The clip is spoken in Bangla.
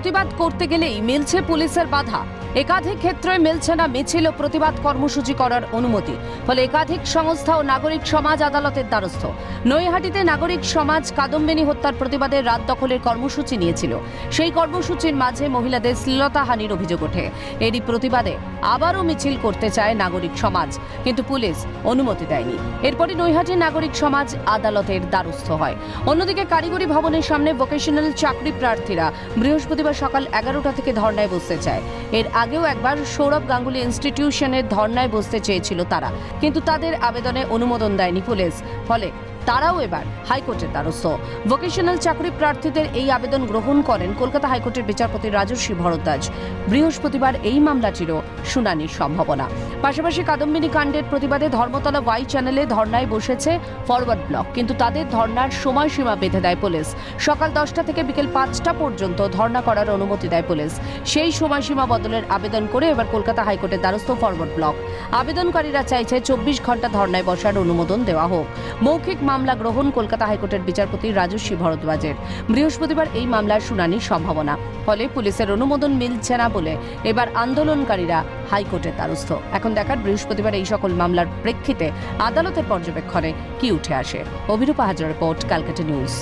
প্রতিবাদ করতে গেলেই মিলছে পুলিশের বাধা। একাধিক ক্ষেত্রে মিলছে না মিছিল ও প্রতিবাদ কর্মসূচি করার অনুমতি, ফলে একাধিক সংস্থা ও নাগরিক সমাজ আদালতের দ্বারস্থ। নৈহাটিতে নাগরিক সমাজ কাদম্বিনী হত্যার প্রতিবাদে রাত দখলের কর্মসূচি নিয়েছিল। সেই কর্মসূচির মাঝে মহিলাদের শ্লীলতাহানির অভিযোগ ওঠে। এরই প্রতিবাদে আবারও মিছিল করতে চায় নাগরিক সমাজ, কিন্তু পুলিশ অনুমতি দেয়নি। এরপরই নৈহাটি নাগরিক সমাজ আদালতের দ্বারস্থ হয়। অন্যদিকে কারিগরি ভবনের সামনে ভোকেশনাল চাকরি প্রার্থীরা বৃহস্পতিবার সকাল এগারোটা থেকে ধর্নায় বসতে চায়। এর আগেও একবার সৌরভ গাঙ্গুলি ইনস্টিটিউশনের ধর্নায় বসতে চেয়েছিল তারা। কিন্তু তাদের আবেদনে অনুমোদন দেয়নি পুলিশ। ফলে তারাও এবার হাইকোর্টের দ্বারস্থ। ভোকেশনাল চাকরি প্রার্থীদের এই আবেদন গ্রহণ করেন কলকাতা হাইকোর্টের বিচারপতি রাজস্বী ভরদ্বাজ। বৃহস্পতিবার এই মামলাটিরও শুনানির সম্ভাবনা। পাশাপাশি কাদম্বিনী কাণ্ডের প্রতিবাদে ধর্মতলা ওয়াই চ্যানেলে ধর্নায় বসেছে ফরওয়ার্ড ব্লক, কিন্তু তাদের ধর্নার সময়সীমা বেঁধে দেয় পুলিশ। সকাল দশটা থেকে বিকেল পাঁচটা পর্যন্ত ধর্না করার অনুমতি দেয় পুলিশ। সেই সময়সীমা বদলের আবেদন করে এবার কলকাতা হাইকোর্টের দ্বারস্থ ফরওয়ার্ড ব্লক। আবেদনকারীরা চাইছে চব্বিশ ঘণ্টা ধর্নায় বসার অনুমোদন দেওয়া হোক। মৌখিক মামলা গ্রহণ কলকাতা হাইকোর্টের বিচারপতি রাজস্বী ভরদ্বাজের। বৃহস্পতিবার এই মামলার শুনানির সম্ভাবনা। ফলে পুলিশের অনুমোদন মিলছে না বলে এবার আন্দোলনকারীরা হাইকোর্টের দ্বারস্থ। এখন দেখার বৃহস্পতিবার এই সকল মামলার প্রেক্ষিতে আদালতের পর্যবেক্ষণে কি উঠে আসে। অভিরূপা হাজার রিপোর্ট, ক্যালকাটা নিউজ।